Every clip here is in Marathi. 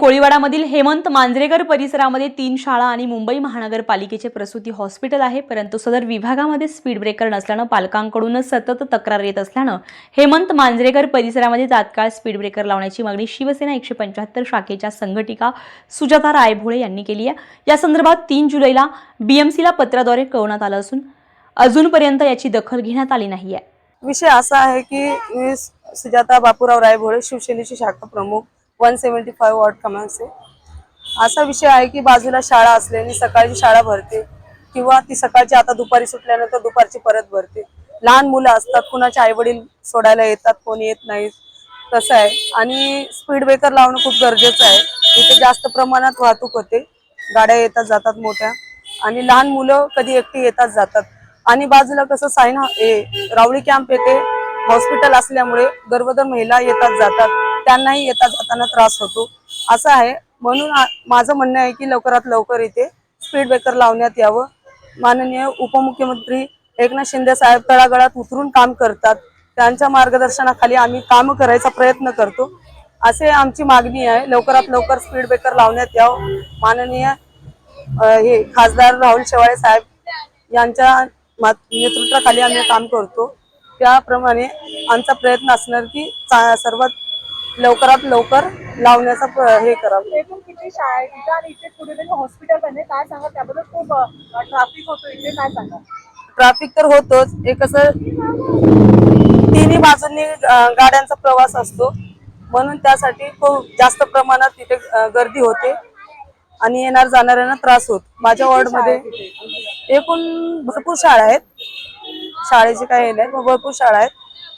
कोळीवाडामधील हेमंत मांजरेकर परिसरामध्ये तीन शाळा आणि मुंबई महानगरपालिकेचे प्रसूती हॉस्पिटल आहे. परंतु सदर विभागामध्ये स्पीड ब्रेकर नसल्यानं पालकांकडून सतत तक्रार येत असल्यानं हेमंत मांजरेकर परिसरामध्ये तात्काळ स्पीड ब्रेकर लावण्याची मागणी शिवसेना एकशे पंच्याहत्तर शाखेच्या संघटिका सुजाता रायभोळे यांनी केली आहे. या संदर्भात तीन जुलैला बीएमसीला पत्राद्वारे कळवण्यात आलं असून अजूनपर्यंत याची दखल घेण्यात आली नाही आहे विषय असा आहे की सुजाता बापूराव रायभोळे शिवसेनेची शाखा प्रमुख वन सेवन्टी फाईव्ह वॉर्ड क्रमांकचे असा विषय आहे की बाजूला शाळा असल्याने सकाळची शाळा भरते किंवा ती सकाळची आता दुपारी सुटल्यानंतर दुपारची परत भरते. लहान मुलं असतात कुणाचे आई वडील सोडायला येतात कोणी येत नाहीत तसं आहे. आणि स्पीड ब्रेकर लावणं खूप गरजेचं आहे. इथे जास्त प्रमाणात वाहतूक होते. गाड्या येतात जातात मोठ्या. आणि लहान मुलं कधी एकटी येतात जातात. आणि बाजूला कसं साईन हे रावळी कॅम्प येते. हॉस्पिटल असल्यामुळे गर्भधर महिला येतात जातात. त्यांनाही येता जाताना त्रास होतो. असं आहे. म्हणून माझं म्हणणं आहे की लवकरात लवकर इथे स्पीड ब्रेकर लावण्यात यावं. माननीय उपमुख्यमंत्री एकनाथ शिंदे साहेब तळागळात उतरून काम करतात. त्यांच्या मार्गदर्शनाखाली आम्ही काम करायचा प्रयत्न करतो. असे आमची मागणी आहे. लवकरात लवकर स्पीड ब्रेकर लावण्यात यावं. माननीय हे खासदार राहुल शेवाळे साहेब यांच्या मा- नेतृत्वाखाली आम्ही काम करतो. त्याप्रमाणे आमचा प्रयत्न असणार की चा- सर्वात लवकरात लवकर लावण्याचा हे करावं. एकूण किती शाळा आहे तिथं आणि इथे हॉस्पिटल काय सांगा त्याबद्दल खूप ट्रॅफिक होतो. इथे काय सांगा ट्रॅफिक तर होतोच. हे कसं तिन्ही बाजूंनी अ, गाड्यांचा प्रवास असतो. म्हणून त्यासाठी खूप जास्त प्रमाणात तिथे अ, गर्दी होते. आणि येणार जाणाऱ्यांना त्रास होत. माझ्या वॉर्डमध्ये एकूण भरपूर शाळा आहेत. शाळेचे काही हे नाही पण भरपूर शाळा आहेत.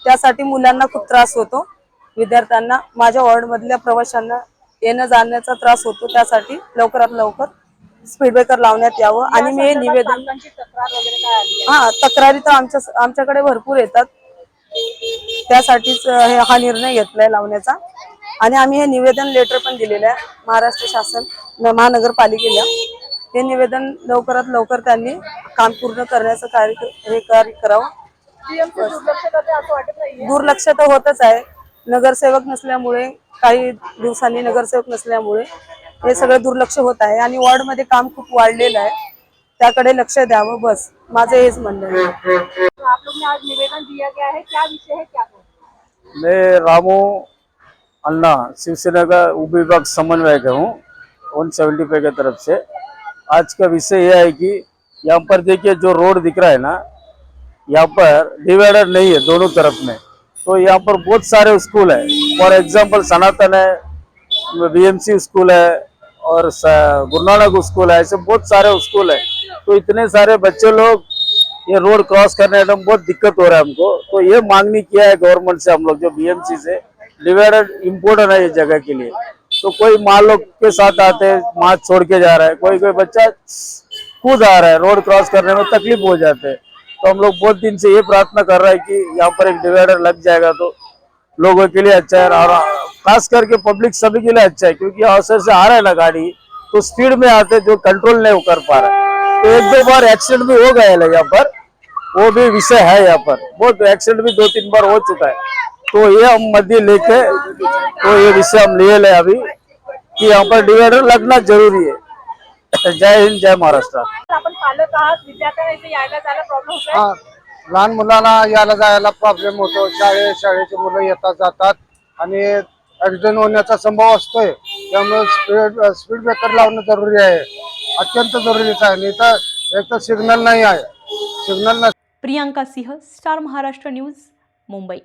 त्यासाठी मुलांना खूप त्रास होतो. विद्यार्थ्यांना माझ्या वॉर्डमधल्या प्रवाशांना येणं जाण्याचा त्रास होतो त्यासाठी लवकरात लवकर स्पीड ब्रेकर लावण्यात यावं. आणि मी हे निवेदन हा तक्रारी तर आमच्या आमच्याकडे भरपूर येतात. त्यासाठीच हे- निर्णय घेतलाय लावण्याचा. आणि आम्ही हे निवेदन लेटर पण दिलेलं आहे. महाराष्ट्र शासन महानगरपालिकेला. हे निवेदन लवकरात लवकर त्यांनी काम पूर्ण करण्याचं कार्य हे कार्य करावं. दुर्लक्ष तर होतच आहे. नगरसेवक नसल्यामुळे काही दिवसांनी नगरसेवक नसल्यामुळे हे सगळं दुर्लक्ष होत आहे आणि वॉर्डमध्ये काम खूप वाढलेलं आहे. त्याकडे लक्ष द्यावं बस. माझं हेच म्हणणं आहे. आप लोग ने आज निवेदन दिया गया है क्या विषय है क्या कहें मैं रामू अन्ना शिवसेना का उप विभाग समन्वयक हूँ वन सेवेंटी फाइव की तरफ से। आज का विषय यह है कि यहाँ पर देखिए जो रोड दिख रहा है ना यहाँ पर डिवाइडर नहीं है दोनों तरफ में। तो यहाँ पर बहुत सारे स्कूल है। फॉर एग्ज़ाम्पल सनातन है बीएमसी स्कूल है, और गुरु नानक स्कूल है, ऐसे बहुत सारे स्कूल है। तो इतने सारे बच्चे लोग ये रोड क्रॉस करने में बहुत दिक्कत हो रहा है हमको। तो ये मांगनी किया है गवर्नमेंट से हम लोग, जो बीएमसी से। डिवाइडर इम्पोर्टेंट है ये जगह के लिए। तो कोई माँ लोग के साथ आते हैं, माँ छोड़ के जा रहा है। कोई कोई बच्चा खुद आ रहा है रोड क्रॉस करने में तकलीफ़ हो जाते हैं। तो हम लोग बहुत दिन से ये प्रार्थना कर रहे हैं कि यहाँ पर एक डिवाइडर लग जाएगा तो लोगों के लिए अच्छा है और खास करके पब्लिक सभी के लिए अच्छा है, क्योंकि अवसर से आ रहा है ना गाड़ी तो स्पीड में आते जो कंट्रोल नहीं कर पा रहा है। तो एक दो बार एक्सीडेंट भी हो गया है यहाँ पर, वो भी विषय है यहाँ पर। बहुत एक्सीडेंट भी दो तीन बार हो चुका है। तो ये हम मध्य लेके तो ये विषय हम लिए ले अभी, कि यहाँ पर डिवाइडर लगना ज़रूरी है। जय हिंद जय महाराष्ट्र. आपण पालक आहात विद्यार्थ्यांना इथे यायला जायला प्रॉब्लेम होतोय. हा लहान मुलांना यायला जायला प्रॉब्लेम होतो. शाळे शाळेचे मुलं येतात जातात. आणि ऍक्सिडेंट होण्याचा संभव असतोय. त्यामुळे स्पीड स्पीड ब्रेकर लावणं जरुरी आहे. अत्यंत जरुरीच आहे. नाही तर एक तर सिग्नल नाही आहे. Signal Priyanka Singh star Maharashtra news Mumbai.